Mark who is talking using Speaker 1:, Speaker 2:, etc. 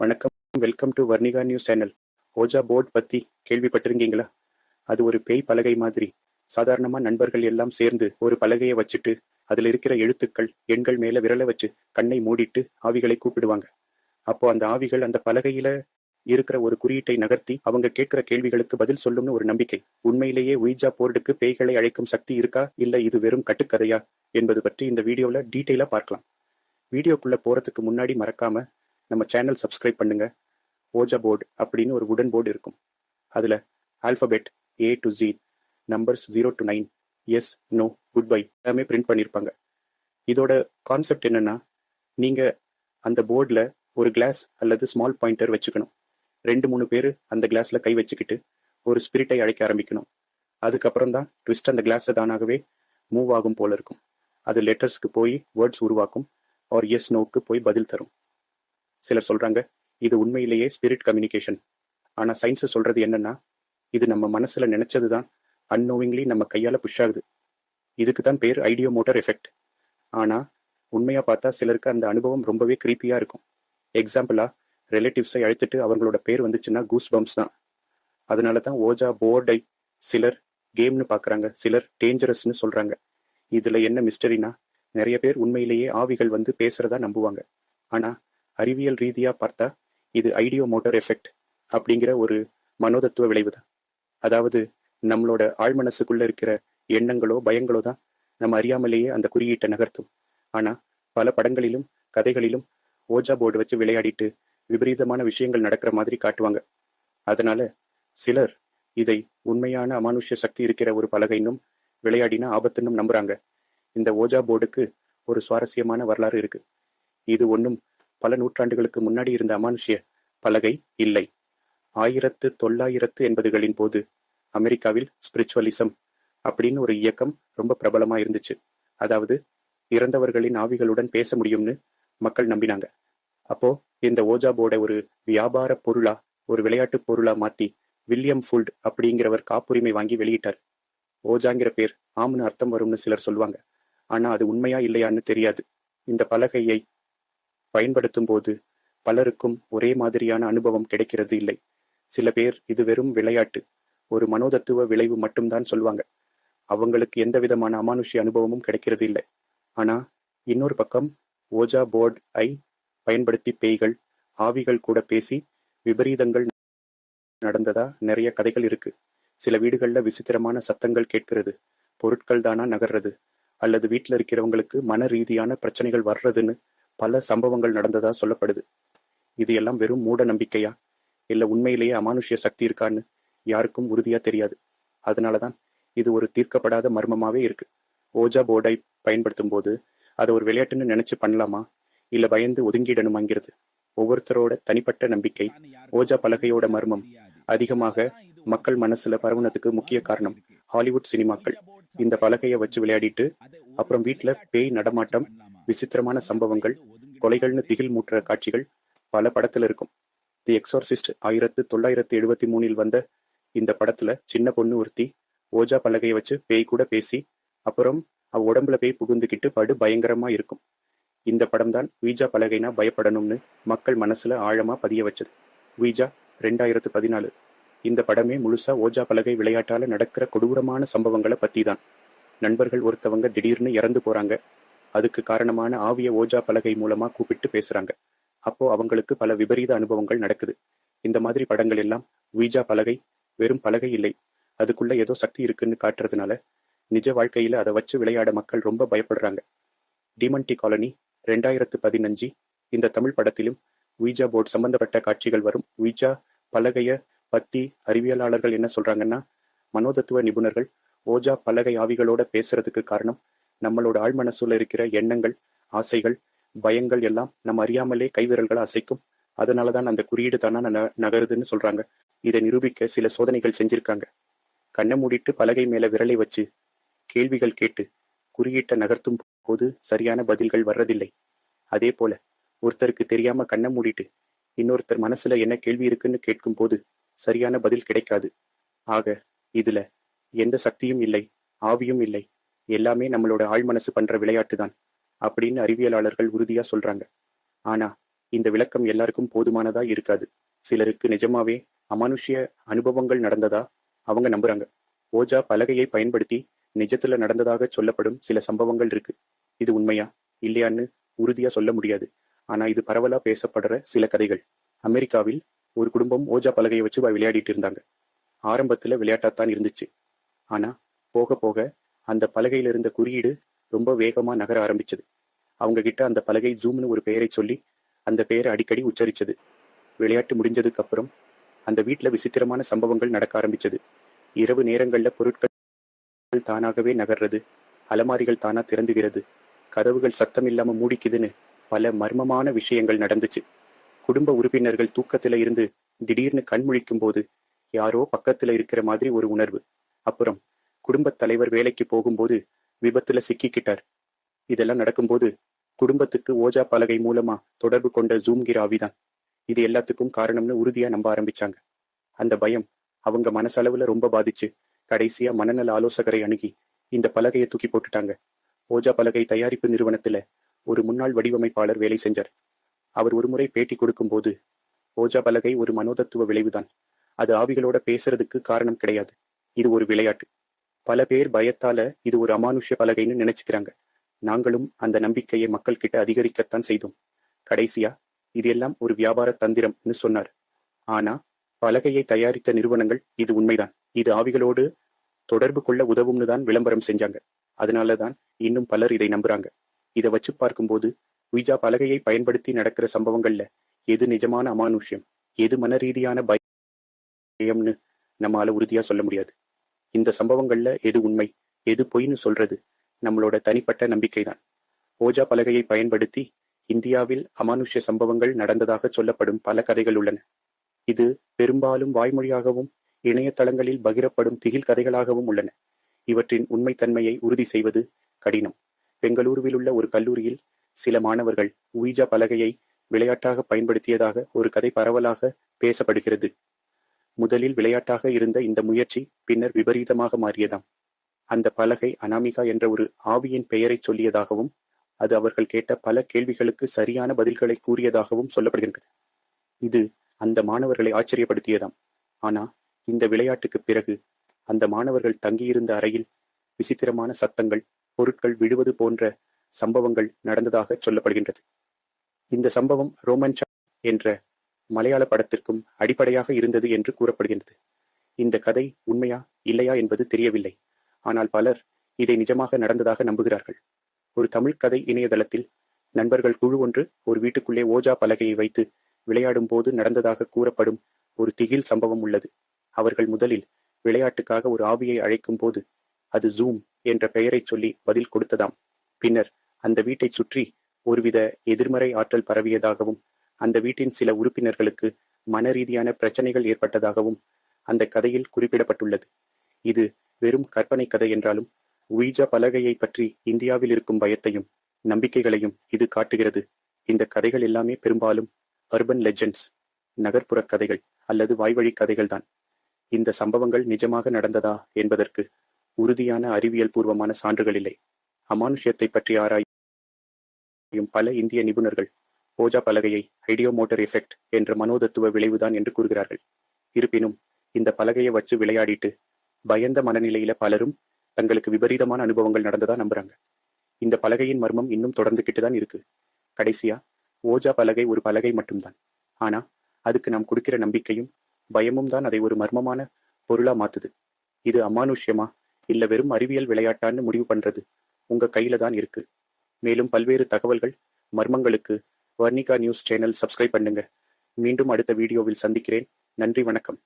Speaker 1: வணக்கம். Welcome to Varnika news channel Ouija board பத்தி கேள்விப்பட்டிருக்கீங்களா? அது ஒரு பேய் பலகை மாதிரி. சாதாரணமா நண்பர்கள் எல்லாம் சேர்ந்து ஒரு பலகையை வச்சுட்டு அதுல இருக்கிற எழுத்துக்கள் எண்கள் மேல விரல வச்சு கண்ணை மூடிட்டு ஆவிகளை கூப்பிடுவாங்க. அப்போ அந்த ஆவிகள் அந்த பலகையில இருக்கிற ஒரு குறியீட்டை நகர்த்தி அவங்க கேட்கிற கேள்விகளுக்கு பதில் சொல்லும்னு ஒரு நம்பிக்கை. உண்மையிலேயே உயிஜா போர்டுக்கு பேய்களை அழைக்கும் சக்தி இருக்கா? இல்ல இது வெறும் கட்டுக்கதையா? என்பது பற்றி இந்த வீடியோல டீட்டெயிலா பார்க்கலாம். வீடியோக்குள்ள போறதுக்கு முன்னாடி மறக்காம நம்ம சேனல் சப்ஸ்கிரைப் பண்ணுங்க. ஓஜா போர்டு அப்படின்னு ஒரு உடன் போர்டு இருக்கும். அதில் alphabet A to Z numbers zero to nine yes no goodbye எல்லாமே பிரிண்ட் பண்ணியிருப்பாங்க இதோட கான்செப்ட் என்னென்னா நீங்கள் அந்த போர்டில் ஒரு கிளாஸ் அல்லது ஸ்மால் பாயிண்டர் வச்சுக்கணும். ரெண்டு மூணு பேர் அந்த கிளாஸில் கை வச்சுக்கிட்டு ஒரு ஸ்பிரிட்டை அழைக்க ஆரம்பிக்கணும். அதுக்கப்புறம் தான் ட்விஸ்ட் அந்த கிளாஸை தானாகவே மூவ் ஆகும் போல இருக்கும். அது லெட்டர்ஸ்க்கு போய் வேர்ட்ஸ் உருவாக்கும் ஆர் எஸ் நோக்கு போய் பதில் தரும். சிலர் சொல்றாங்க இது உண்மையிலேயே ஸ்பிரிட் கம்யூனிகேஷன் ஆனா சயின்ஸ் சொல்றது என்னன்னா இது நம்ம மனசுல நினைச்சதுதான். அன்னோவிங்லி நம்ம கையால புஷ் ஆகுது. இதுக்கு தான் பேர் ஐடியோ மோட்டர் எஃபெக்ட் ஆனா உண்மையா பார்த்தா சிலருக்கு அந்த அனுபவம் ரொம்பவே க்ரீப்பியாக இருக்கும். எக்ஸாம்பிளா ரிலேட்டிவ்ஸை அழைத்துட்டு அவங்களோட பேர் வந்துச்சுன்னா கூஸ் பம்ப்ஸ் தான். அதனால தான் ஓஜா போர்டை சிலர் கேம்னு பார்க்குறாங்க சிலர் டேஞ்சரஸ்னு சொல்கிறாங்க இதில் என்ன மிஸ்டரினா நிறைய பேர் உண்மையிலேயே ஆவிகள் வந்து பேசுகிறதா நம்புவாங்க. ஆனால் அறிவியல் ரீதியாக பார்த்தா இது ஐடியோ மோட்டர் எஃபெக்ட் அப்படிங்கிற ஒரு மனோதத்துவ விளைவு தான் அதாவது நம்மளோட ஆழ்மனசுக்குள்ளே இருக்கிற எண்ணங்களோ பயங்களோ தான் நம்ம அறியாமலேயே அந்த குறியீட்டை நகர்த்தும். ஆனால் பல படங்களிலும் கதைகளிலும் ஓஜா போர்டு வச்சு விளையாடிட்டு விபரீதமான விஷயங்கள் நடக்கிற மாதிரி காட்டுவாங்க. அதனால சிலர் இதை உண்மையான அமானுஷ்ய சக்தி இருக்கிற ஒரு பலகைன்னும் விளையாடினா ஆபத்துன்னும் நம்புறாங்க. இந்த ஓஜா போர்டுக்கு ஒரு சுவாரஸ்யமான வரலாறு இருக்கு. இது ஒன்றும் பல நூற்றாண்டுகளுக்கு முன்னாடி இருந்த அமானுஷ்ய பலகை இல்லை. ஆயிரத்து தொள்ளாயிரத்து எண்பதுகளின் போது அமெரிக்காவில் ஸ்பிரிச்சுவலிசம் அப்படின்னு ஒரு இயக்கம் ரொம்ப பிரபலமா இருந்துச்சு. அதாவது இறந்தவர்களின் ஆவிகளுடன் பேச முடியும்னு மக்கள் நம்பினாங்க. அப்போ இந்த ஓஜா போர்டை ஒரு வியாபார பொருளா ஒரு விளையாட்டு பொருளா மாத்தி வில்லியம் ஃபுல்ட் அப்படிங்கிறவர் காப்புரிமை வாங்கி வெளியிட்டார். ஓஜாங்கிற பேர் ஆம்னு அர்த்தம் வரும்னு சிலர் சொல்லுவாங்க. ஆனா அது உண்மையா இல்லையான்னு தெரியாது. இந்த பலகையை பயன்படுத்தும் போது பலருக்கும் ஒரே மாதிரியான அனுபவம் கிடைக்கிறது இல்லை. சில பேர் இது வெறும் விளையாட்டு ஒரு மனோதத்துவ விளைவு மட்டும்தான் சொல்லுவாங்க அவங்களுக்கு எந்த விதமான அமானுஷ்ய அனுபவமும் கிடைக்கிறது இல்லை. ஆனா இன்னொரு பக்கம் ஓஜா போர்ட் ஐ பயன்படுத்தி பேய்கள் ஆவிகள் கூட பேசி விபரீதங்கள் நடந்ததா நிறைய கதைகள் இருக்கு. சில வீடுகள்ல விசித்திரமான சத்தங்கள் கேட்கிறது பொருட்கள் தானா நகர்றது அல்லது வீட்டில் இருக்கிறவங்களுக்கு மன ரீதியான பிரச்சனைகள் வர்றதுன்னு பல சம்பவங்கள் நடந்ததா சொல்லப்படுது. இது எல்லாம் வெறும் மூட நம்பிக்கையா? இல்ல உண்மையிலேயே அமானுஷ்ய சக்தி இருக்கான்னு யாருக்கும் உறுதியா தெரியாது. அதனாலதான் இது ஒரு தீர்க்கப்படாத மர்மமாவே இருக்கு. ஓஜா போர்டை பயன்படுத்தும் போது அதை ஒரு விளையாட்டுன்னு நினைச்சு பண்ணலாமா? இல்ல பயந்து ஒதுங்கிடணுமாங்கிறது ஒவ்வொருத்தரோட தனிப்பட்ட நம்பிக்கை ஓஜா பலகையோட மர்மம் அதிகமாக மக்கள் மனசுல பரவுனதுக்கு முக்கிய காரணம் ஹாலிவுட் சினிமாக்கள். இந்த பலகையை வச்சு விளையாடிட்டு அப்புறம் வீட்ல பேய் நடமாட்டம் விசித்திரமான சம்பவங்கள் கொலைகள்னு திகில் மூட்டுற காட்சிகள் பல படத்துல இருக்கும். தி எக்ஸார்சிஸ்ட் ஆயிரத்து தொள்ளாயிரத்து எழுபத்தி மூணில் வந்த இந்த படத்துல சின்ன பொண்ணு ஒருத்தி ஓஜா பலகையை வச்சு பேய் கூட பேசி அப்புறம் அவ உடம்புல பேய் புகுந்துக்கிட்டு படு பயங்கரமா இருக்கும். இந்த படம் தான் வீஜா பலகைனா பயப்படணும்னு மக்கள் மனசுல ஆழமா பதிய வச்சது. வீஜா ரெண்டாயிரத்து பதினாலு. இந்த படமே முழுசா ஓஜா பலகை விளையாட்டால நடக்கிற கொடூரமான சம்பவங்களை பத்தி தான் நண்பர்கள் ஒருத்தவங்க திடீர்னு இறந்து போறாங்க. அதுக்கு காரணமான ஆவிய ஓஜா பலகை மூலமா கூப்பிட்டு பேசுறாங்க. அப்போ அவங்களுக்கு பல விபரீத அனுபவங்கள் நடக்குது. இந்த மாதிரி படங்கள் எல்லாம் வீஜா பலகை வெறும் பலகை இல்லை. அதுக்குள்ள ஏதோ சக்தி இருக்குன்னு காட்டுறதுனால நிஜ வாழ்க்கையில அதை வச்சு விளையாட மக்கள் ரொம்ப பயப்படுறாங்க. டிமன்டி காலனி ரெண்டாயிரத்து பதினஞ்சு இந்த தமிழ் படத்திலும் வீஜா போர்ட் சம்பந்தப்பட்ட காட்சிகள் வரும். வீஜா பலகைய பத்தி அறிவியலாளர்கள் என்ன சொல்றாங்கன்னா மனோதத்துவ நிபுணர்கள் ஓஜா பலகை ஆவிகளோட பேசுறதுக்கு காரணம் நம்மளோட ஆழ்மனசுல இருக்கிற எண்ணங்கள் ஆசைகள் பயங்கள் எல்லாம் நம்ம அறியாமலே கைவிரல்களை அசைக்கும். அதனாலதான் அந்த குறியீடு தானா ந- நகருதுன்னு சொல்றாங்க. இதை நிரூபிக்க சில சோதனைகள் செஞ்சிருக்காங்க. கண்ணை மூடிட்டு பலகை மேல விரலை வச்சு கேள்விகள் கேட்டு குறியீட்டை நகர்த்தும் போது சரியான பதில்கள் வர்றதில்லை. அதே போல ஒருத்தருக்கு தெரியாம கண்ணை மூடிட்டு இன்னொருத்தர் மனசுல என்ன கேள்வி இருக்குன்னு கேட்கும் போது சரியான பதில் கிடைக்காது. ஆக இதுல எந்த சக்தியும் இல்லை ஆவியும் இல்லை. எல்லாமே நம்மளோட ஆழ்மனசு பண்ற விளையாட்டு தான் அப்படின்னு அறிவியலாளர்கள் உறுதியா சொல்றாங்க. ஆனா இந்த விளக்கம் எல்லாருக்கும் போதுமானதா இருக்காது. சிலருக்கு நிஜமாவே அமானுஷ்ய அனுபவங்கள் நடந்ததா அவங்க நம்புறாங்க. ஓஜா பலகையை பயன்படுத்தி நிஜத்துல நடந்ததாக சொல்லப்படும் சில சம்பவங்கள் இருக்கு. இது உண்மையா? இல்லையான்னு உறுதியா சொல்ல முடியாது. ஆனா இது பரவலா பேசப்படுற சில கதைகள். அமெரிக்காவில் ஒரு குடும்பம் ஓஜா பலகையை வச்சு விளையாடிட்டு இருந்தாங்க. ஆரம்பத்துல விளையாட்டாத்தான் இருந்துச்சு. ஆனா போக போக அந்த பலகையில இருந்த குறியீடு ரொம்ப வேகமா நகர ஆரம்பிச்சது. அவங்க கிட்ட அந்த பலகை ஜூம்னு ஒரு பெயரை சொல்லி அந்த பெயரை அடிக்கடி உச்சரிச்சது. விளையாட்டு முடிஞ்சதுக்கு அப்புறம் அந்த வீட்டில் விசித்திரமான சம்பவங்கள் நடக்க ஆரம்பிச்சது. இரவு நேரங்கள்ல பொருட்கள் தானாகவே நகர்றது அலமாரிகள் தானா திறந்துகிறது கதவுகள் சத்தம் இல்லாம மூடிக்குதுன்னு பல மர்மமான விஷயங்கள் நடந்துச்சு. குடும்ப உறுப்பினர்கள் தூக்கத்துல இருந்து திடீர்னு கண் முழிக்கும் போது யாரோ பக்கத்துல இருக்கிற மாதிரி ஒரு உணர்வு. அப்புறம் குடும்பத் தலைவர் வேலைக்கு போகும்போது விபத்துல சிக்கிக்கிட்டார். இதெல்லாம் நடக்கும்போது குடும்பத்துக்கு ஓஜா பலகை மூலமா தொடர்பு கொண்ட ஜூம்கிற ஆவிதான் இது எல்லாத்துக்கும் காரணம்னு உறுதியா நம்ப ஆரம்பிச்சாங்க. அந்த பயம் அவங்க மனசளவுல ரொம்ப பாதிச்சு கடைசியா மனநல ஆலோசகரை அணுகி இந்த பலகையை தூக்கி போட்டுட்டாங்க. ஓஜா பலகை தயாரிப்பு நிறுவனத்துல ஒரு முன்னாள் வடிவமைப்பாளர் வேலை செஞ்சார். அவர் ஒருமுறை பேட்டி கொடுக்கும்போது ஓஜா பலகை ஒரு மனோதத்துவ விளைவுதான். அது ஆவிகளோட பேசுறதுக்கு காரணம் கிடையாது. இது ஒரு விளையாட்டு. பல பேர் பயத்தால இது ஒரு அமானுஷ்ய பலகைன்னு நினைச்சுக்கிறாங்க. நாங்களும் அந்த நம்பிக்கையை மக்கள் கிட்ட அதிகரிக்கத்தான் செய்தோம். கடைசியா இது எல்லாம் ஒரு வியாபார தந்திரம்னு சொன்னார். ஆனா பலகையை தயாரித்த நிறுவனங்கள் இது உண்மைதான். இது ஆவிகளோடு தொடர்பு கொள்ள உதவும்னு தான் விளம்பரம் செஞ்சாங்க. அதனாலதான் இன்னும் பலர் இதை நம்புறாங்க. இதை வச்சு பார்க்கும்போது உய்ஜா பலகையை பயன்படுத்தி நடக்கிற சம்பவங்கள்ல எது நிஜமான அமானுஷ்யம்? எது மன ரீதியான பயம்னு நம்மால உறுதியா சொல்ல முடியாது. இந்த சம்பவங்கள்ல எது உண்மை எது பொய்ன்னு சொல்றது நம்மளோட தனிப்பட்ட நம்பிக்கைதான். ஓஜா பலகையை பயன்படுத்தி இந்தியாவில் அமானுஷ்ய சம்பவங்கள் நடந்ததாக சொல்லப்படும் பல கதைகள் உள்ளன. இது பெரும்பாலும் வாய்மொழியாகவும் இணையதளங்களில் பகிரப்படும் திகில் கதைகளாகவும் உள்ளன. இவற்றின் உண்மைத்தன்மையை உறுதி செய்வது கடினம். பெங்களூருவில் உள்ள ஒரு கல்லூரியில் சில மாணவர்கள் உயிஜா பலகையை விளையாட்டாக பயன்படுத்தியதாக ஒரு கதை பரவலாக பேசப்படுகிறது. முதலில் விளையாட்டாக இருந்த இந்த முயற்சி பின்னர் விபரீதமாக மாறியதாம். அந்த பலகை அனாமிகா என்ற ஒரு ஆவியின் பெயரை சொல்லியதாகவும் அது அவர்கள் கேட்ட பல கேள்விகளுக்கு சரியான பதில்களை கூறியதாகவும் சொல்லப்படுகின்றது. இது அந்த மாணவர்களை ஆச்சரியப்படுத்தியதாம். ஆனா இந்த விளையாட்டுக்கு பிறகு அந்த மாணவர்கள் தங்கியிருந்த அறையில் விசித்திரமான சத்தங்கள் பொருட்கள் விழுவது போன்ற சம்பவங்கள் நடந்ததாக சொல்லப்படுகின்றது. இந்த சம்பவம் ரோமன்சா என்ற மலையாள படத்திற்கும் அடிப்படையாக இருந்தது என்று கூறப்படுகின்றது. இந்த கதை உண்மையா இல்லையா என்பது தெரியவில்லை. ஆனால் பலர் இதை நிஜமாக நடந்ததாக நம்புகிறார்கள். ஒரு தமிழ் கதை இணையதளத்தில் நண்பர்கள் குழு ஒன்று ஒரு வீட்டுக்குள்ளே ஓஜா பலகையை வைத்து விளையாடும் போது நடந்ததாக கூறப்படும் ஒரு திகில் சம்பவம் உள்ளது. அவர்கள் முதலில் விளையாட்டுக்காக ஒரு ஆவியை அழைக்கும் போது அது ஜூம் என்ற பெயரை சொல்லி பதில் கொடுத்ததாம். பின்னர் அந்த வீட்டைச் சுற்றி ஒருவித எதிர்மறை ஆற்றல் பரவியதாகவும் அந்த வீட்டின் சில உறுப்பினர்களுக்கு மன ரீதியான பிரச்சனைகள் ஏற்பட்டதாகவும் அந்த கதையில் குறிப்பிடப்பட்டுள்ளது. இது வெறும் கற்பனை கதை என்றாலும் உயிஜா பலகையை பற்றி இந்தியாவில் இருக்கும் பயத்தையும் நம்பிக்கைகளையும் இது காட்டுகிறது. இந்த கதைகள் எல்லாமே பெரும்பாலும் அர்பன் லெஜெண்ட்ஸ் நகர்ப்புற கதைகள் அல்லது வாய்வழி கதைகள் தான். இந்த சம்பவங்கள் நிஜமாக நடந்ததா என்பதற்கு உறுதியான அறிவியல் பூர்வமான சான்றுகள் இல்லை. அமானுஷ்யத்தை பற்றி ஆராயும் பல இந்திய நிபுணர்கள் ஓஜா பலகையை ஐடியோ மோட்டர் எஃபெக்ட் என்ற மனோதத்துவ விளைவுதான் என்று கூறுகிறார்கள். இருப்பினும் இந்த பலகையை வச்சு விளையாடிட்டு பயந்த மனநிலையில பலரும் தங்களுக்கு விபரீதமான அனுபவங்கள் நடந்ததா நம்புறாங்க. இந்த பலகையின் மர்மம் இன்னும் தொடர்ந்துகிட்டு தான் இருக்கு. கடைசியா ஓஜா பலகை ஒரு பலகை மட்டும்தான். ஆனா அதுக்கு நாம் கொடுக்கிற நம்பிக்கையும் பயமும் தான் அதை ஒரு மர்மமான பொருளா மாத்துது. இது அமானுஷ்யமா இல்ல வெறும் அறிவியல் விளையாட்டான்னு முடிவு பண்றது உங்க கையில தான் இருக்கு. மேலும் பல்வேறு தகவல்கள் மர்மங்களுக்கு வர்ணிகா நியூஸ் சேனல் சப்ஸ்கிரைப் பண்ணுங்க. மீண்டும் அடுத்த வீடியோவில் சந்திக்கிறேன். நன்றி வணக்கம்.